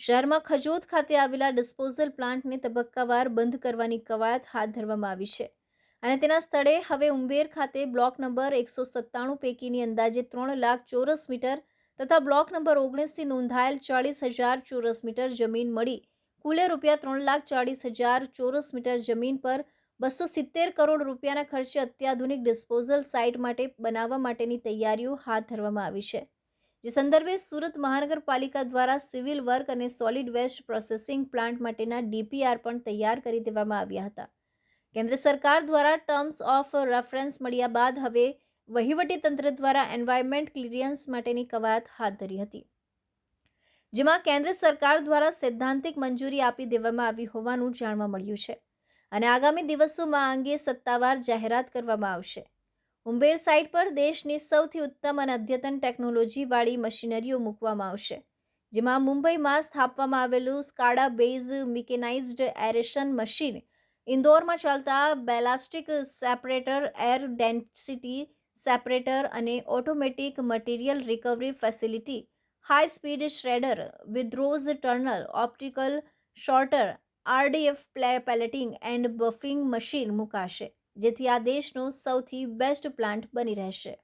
શહેરમાં ખજોત ખાતે આવેલા ડિસ્પોઝલ પ્લાન્ટને તબક્કાવાર બંધ કરવાની કવાયત હાથ ધરવામાં આવી છે. અને તેના સ્થળે હવે ઉંબેર ખાતે બ્લોક નંબર એકસો સત્તાણું પૈકીની અંદાજે ત્રણ લાખ ચોરસ મીટર તથા બ્લોક નંબર ઓગણીસથી નોંધાયેલ ચાળીસ હજાર ચોરસ મીટર જમીન મળી. કુલે રૂપિયા ત્રણ લાખ ચાળીસ હજાર ચોરસ મીટર જમીન પર બસો સિત્તેર કરોડ રૂપિયાના ખર્ચે અત્યાધુનિક ડિસ્પોઝલ સાઇટ માટે બનાવવા માટેની તૈયારીઓ હાથ ધરવામાં આવી છે. જે સંદર્ભે સુરત મહાનગરપાલિકા દ્વારા સિવિલ વર્ક અને સોલિડ વેસ્ટ પ્રોસેસિંગ પ્લાન્ટ માટેના ડીપીઆર પણ તૈયાર કરી દેવામાં આવ્યા હતા. કેન્દ્ર સરકાર દ્વારા ટર્મ્સ ઓફ રેફરન્સ મળ્યા બાદ હવે વહીવટી તંત્ર દ્વારા એન્વાયરમેન્ટ ક્લિયરન્સ માટેની કવાયત હાથ ધરી હતી. જેમાં કેન્દ્ર સરકાર દ્વારા સૈદ્ધાંતિક મંજૂરી આપી દેવામાં આવી હોવાનું જાણવા મળ્યું છે. અને આગામી દિવસોમાં આ અંગે સત્તાવાર જાહેરાત કરવામાં આવશે. ઉંબેર સાઇટ પર દેશની સૌથી ઉત્તમ અને અદ્યતન ટેકનોલોજીવાળી મશીનરીઓ મૂકવામાં આવશે, જેમાં મુંબઈમાં સ્થાપવામાં આવેલું SCADA base mechanized aeration machine, ઇન્દોરમાં ચાલતા ballistic separator, air density separator અને automatic material recovery facility, high speed shredder, windrows turner, optical sorter, RDF play pelleting and buffing machine મુકાશે. જેથી આ દેશનો સૌથી બેસ્ટ પ્લાન્ટ બની રહેશે.